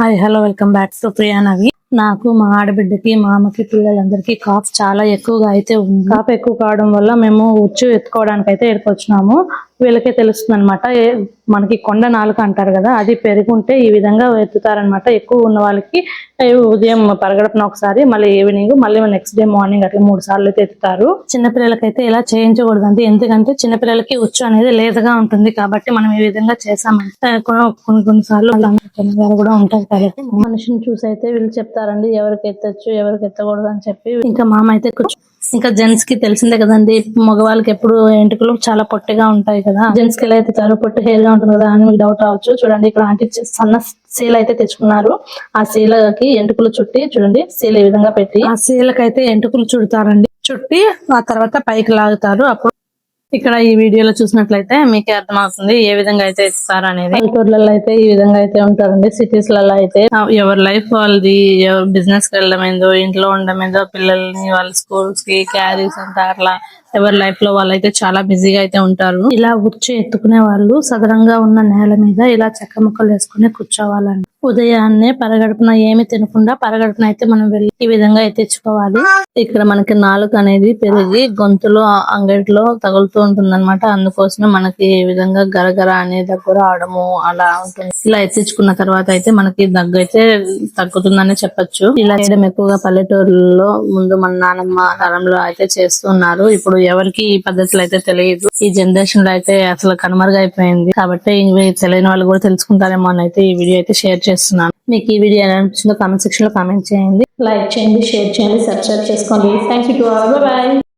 Hi hello welcome back to Priya నవి నాకు మా ఆడబిడ్డకి మా అమ్మకి పిల్లలందరికీ కాఫ్ చాలా ఎక్కువగా అయితే ఉంది. కాఫ్ ఎక్కువ కావడం వల్ల మేము ఉచ్చు ఎత్తుకోవడానికి అయితే ఎడుకొచ్చినాము వీళ్ళకే తెలుస్తుంది అనమాట మనకి కొండ నాలుక అంటారు కదా అది పెరుగుంటే ఈ విధంగా ఎత్తుతారనమాట ఎక్కువ ఉన్న వాళ్ళకి ఉదయం పరగడపున ఒకసారి మళ్ళీ ఈవినింగ్ మళ్ళీ నెక్స్ట్ డే మార్నింగ్ అట్లా మూడు సార్లు అయితే ఎత్తుతారు. చిన్నపిల్లలకైతే ఇలా చేయించకూడదండి ఎందుకంటే చిన్నపిల్లలకి ఉచ్చు అనేది లేతగా ఉంటుంది కాబట్టి మనం ఈ విధంగా చేసామంటే కొన్ని కొన్ని కొన్నిసార్లు అనారోగ్యాలు కూడా ఉంటాయి కాబట్టి. మనిషిని చూసి అయితే వీళ్ళు చెప్తారండి ఎవరికి ఎత్తచ్చు ఎవరికి ఎత్తకూడదు అని చెప్పి. ఇంకా మామ అయితే కూర్చో ఇంకా జెంట్స్కి తెలిసిందే కదండి మగవాళ్ళకి ఎప్పుడు ఎంటుకలు చాలా పొట్టిగా ఉంటాయి కదా. జెంట్స్కి ఎలా అయితే చాలా పొట్టి హెయిర్గా ఉంటుంది కదా అని మీకు డౌట్ రావచ్చు. చూడండి ఇక్కడ ఆంటీ సన్న సీల్ అయితే తెచ్చుకున్నారు. ఆ సీలకి ఎంటుకలు చుట్టి చూడండి సీల ఈ విధంగా పెట్టి. ఆ సీలకైతే ఎంటుకలు చుడతారండి. చుట్టి ఆ తర్వాత పైకి లాగుతారు. అప్పుడు ఇక్కడ ఈ వీడియోలో చూసినట్లయితే మీకే అర్థమవుతుంది ఏ విధంగా అయితే ఇస్తారు అనేది. పల్లెటూర్లలో అయితే ఈ విధంగా అయితే ఉంటారండి. సిటీస్లలో అయితే ఎవరి లైఫ్ వాళ్ళది ఎవరు బిజినెస్కి వెళ్ళడం ఏందో ఇంట్లో ఉండడం ఏందో పిల్లల్ని వాళ్ళ స్కూల్స్కి క్యారీస్ అంతా అట్లా ఎవరి లైఫ్లో వాళ్ళైతే చాలా బిజీగా అయితే ఉంటారు. ఇలా ఉచ్చు ఎత్తుకునే వాళ్ళు సదరంగా ఉన్న నేల మీద ఇలా చెక్క ముక్కలు వేసుకుని కూర్చోవాలండి. ఉదయాన్నే పరగడుపున ఏమి తినకుండా పరగడుపున అయితే మనం వెళ్ళి ఈ విధంగా అయితే తెచ్చుకోవాలి. ఇక్కడ మనకి నాలుక అనేది పెరిగి గొంతులో అంగడిలో తగులుతూ ఉంటుంది అనమాట అందుకోసమే మనకి ఈ విధంగా గరగర అనే దగ్గర రావడము అలా ఉంటుంది. ఇలా ఎత్తించుకున్న తర్వాత అయితే మనకి దగ్గు అయితే తగ్గుతుందని చెప్పొచ్చు. ఇలా చేయడం ఎక్కువగా పల్లెటూరులో ముందు మన నానమ్మ తరంలో అయితే చేస్తున్నారు. ఇప్పుడు ఎవరికి ఈ పద్ధతులు అయితే తెలియదు. ఈ జనరేషన్లో అయితే అసలు కనుమరుగైపోయింది. కాబట్టి ఇవి తెలియని వాళ్ళు కూడా తెలుసుకుంటారేమో అని అయితే ఈ వీడియో అయితే షేర్ చేస్తున్నాను. మీకు ఈ వీడియో ఎలా అనిపించిందో కామెంట్ సెక్షన్లో కామెంట్ చేయండి. లైక్ చేయండి షేర్ చేయండి సబ్స్క్రైబ్ చేసుకోండి. Thank you to all bye